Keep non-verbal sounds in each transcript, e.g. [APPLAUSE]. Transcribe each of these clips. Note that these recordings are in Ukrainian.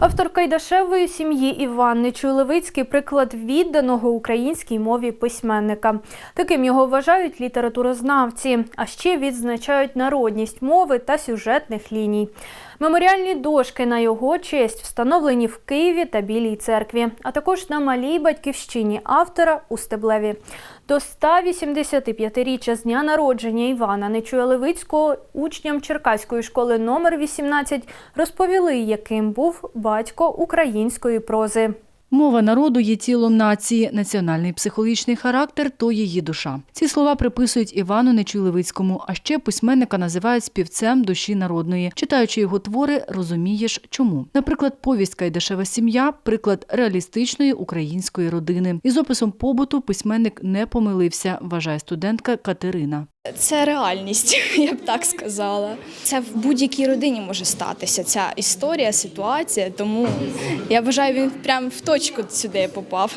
Автор Кайдашевої сім'ї Іван Нечуй-Левицький – приклад відданого українській мові письменника. Таким його вважають літературознавці, а ще відзначають народність мови та сюжетних ліній. Меморіальні дошки на його честь встановлені в Києві та Білій церкві, а також на малій батьківщині автора у Стеблеві. До 185-річчя з дня народження Івана Нечуя-Левицького учням Черкаської школи номер 18 розповіли, яким був батько української прози. Мова народу є тілом нації, національний психологічний характер то її душа. Ці слова приписують Івану Нечуй-Левицькому, а ще письменника називають співцем душі народної. Читаючи його твори, розумієш, чому. Наприклад, повість Кайдашева сім'я приклад реалістичної української родини. Із описом побуту письменник не помилився, вважає студентка Катерина. Це реальність, [LAUGHS] я б так сказала. Це в будь-якій родині може статися ця історія, ситуація. Тому я вважаю, він прям в точку сюди попав.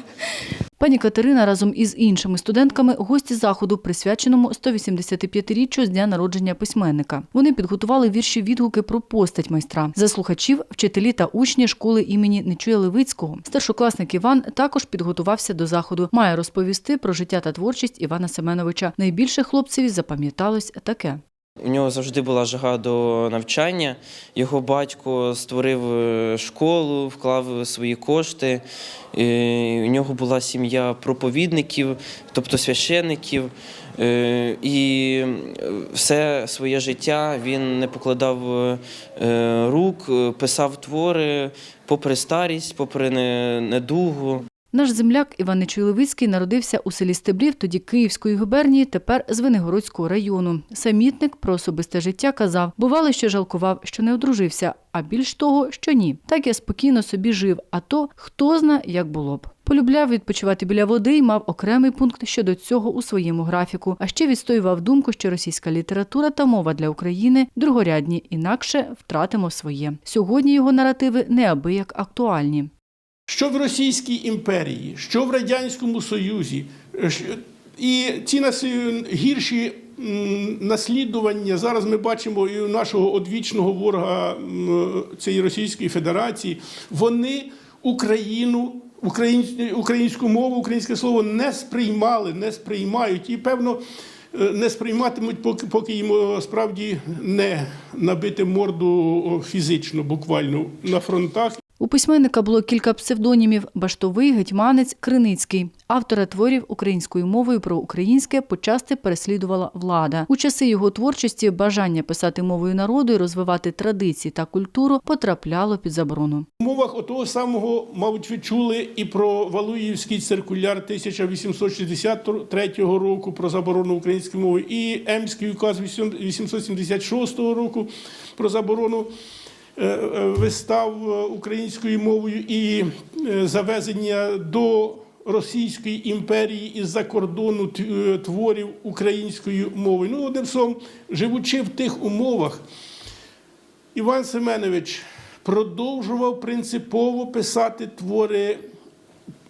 Пані Катерина разом із іншими студентками гості заходу, присвяченому 185-річчю з дня народження письменника. Вони підготували вірші відгуки про постать майстра. За слухачів, вчителі та учні школи імені Нечуя Левицького. Старшокласник Іван також підготувався до заходу. Має розповісти про життя та творчість Івана Семеновича. Найбільше хлопцеві запам'яталось таке. У нього завжди була жага до навчання. Його батько створив е, школу, вклав свої кошти. У нього була сім'я проповідників, тобто священиків. Е, І все своє життя він не покладав е, рук, писав твори попри старість, попри недугу. Наш земляк Іван Нечуй-Левицький народився у селі Стеблів, тоді Київської губернії, тепер Звенигородського району. Самітник про особисте життя казав, бувало, що жалкував, що не одружився, а більш того, що ні. Так я спокійно собі жив, а то хто зна, як було б. Полюбляв відпочивати біля води і мав окремий пункт щодо цього у своєму графіку. А ще відстоював думку, що російська література та мова для України другорядні, інакше втратимо своє. Сьогодні його наративи неабияк актуальні. Що в Російській імперії, що в Радянському Союзі. е, І ці гірші наслідування зараз ми бачимо і у нашого одвічного ворога цієї Російської Федерації. Вони Україну, українську мову, українське слово не сприймали, не сприймають і певно. е, Не сприйматимуть, поки, поки їм е, справді не набити морду фізично, буквально на фронтах У письменника було кілька псевдонімів: Баштовий, Гетьманець, Криницький. Автора творів українською мовою про українське почасти переслідувала влада. У часи його творчості бажання писати мовою народу і розвивати традиції та культуру потрапляло під заборону. В умовах отого самого, мабуть, ви чули і про Валуївський циркуляр 1863 року про заборону української мови, і Емський указ 876 року про заборону вистав е, українською мовою і е, завезення до Російської імперії із-за кордону е, творів українською мовою. Ну, одним словом, живучи в тих умовах, Іван Семенович продовжував принципово писати твори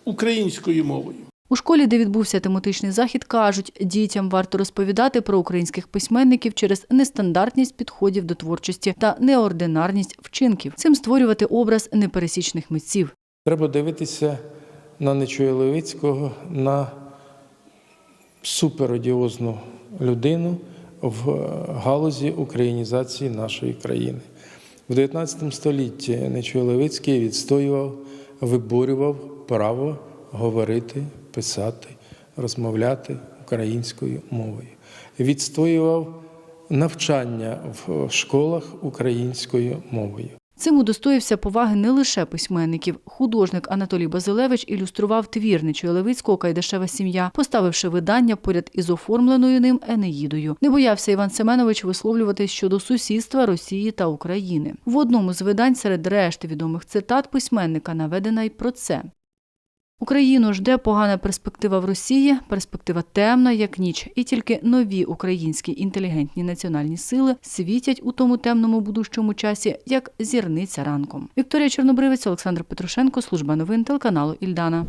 українською мовою. У школі, де відбувся тематичний захід, кажуть, дітям варто розповідати про українських письменників через нестандартність підходів до творчості та неординарність вчинків. Цим створювати образ непересічних митців. Треба дивитися на Нечуя Левицького, на суперодіозну людину в галузі українізації нашої країни. В 19 столітті Нечуя Левицький відстоював, виборював право говорити, писати, розмовляти українською мовою. Відстоював навчання в школах українською мовою. Цим удостоївся поваги не лише письменників. Художник Анатолій Базилевич ілюстрував твір Нечуя Левицького Кайдашева сім'я, поставивши видання поряд із оформленою ним Енеїдою. Не боявся Іван Семенович висловлюватись щодо сусідства Росії та України. В одному з видань серед решти відомих цитат письменника наведена й про це. Україну жде погана перспектива в Росії, перспектива темна, як ніч, і тільки нові українські інтелігентні національні сили світять у тому темному будущому часі, як зірниця ранком. Вікторія Чорнобривець, Олександр Петрушенко, служба новин телеканалу Ільдана.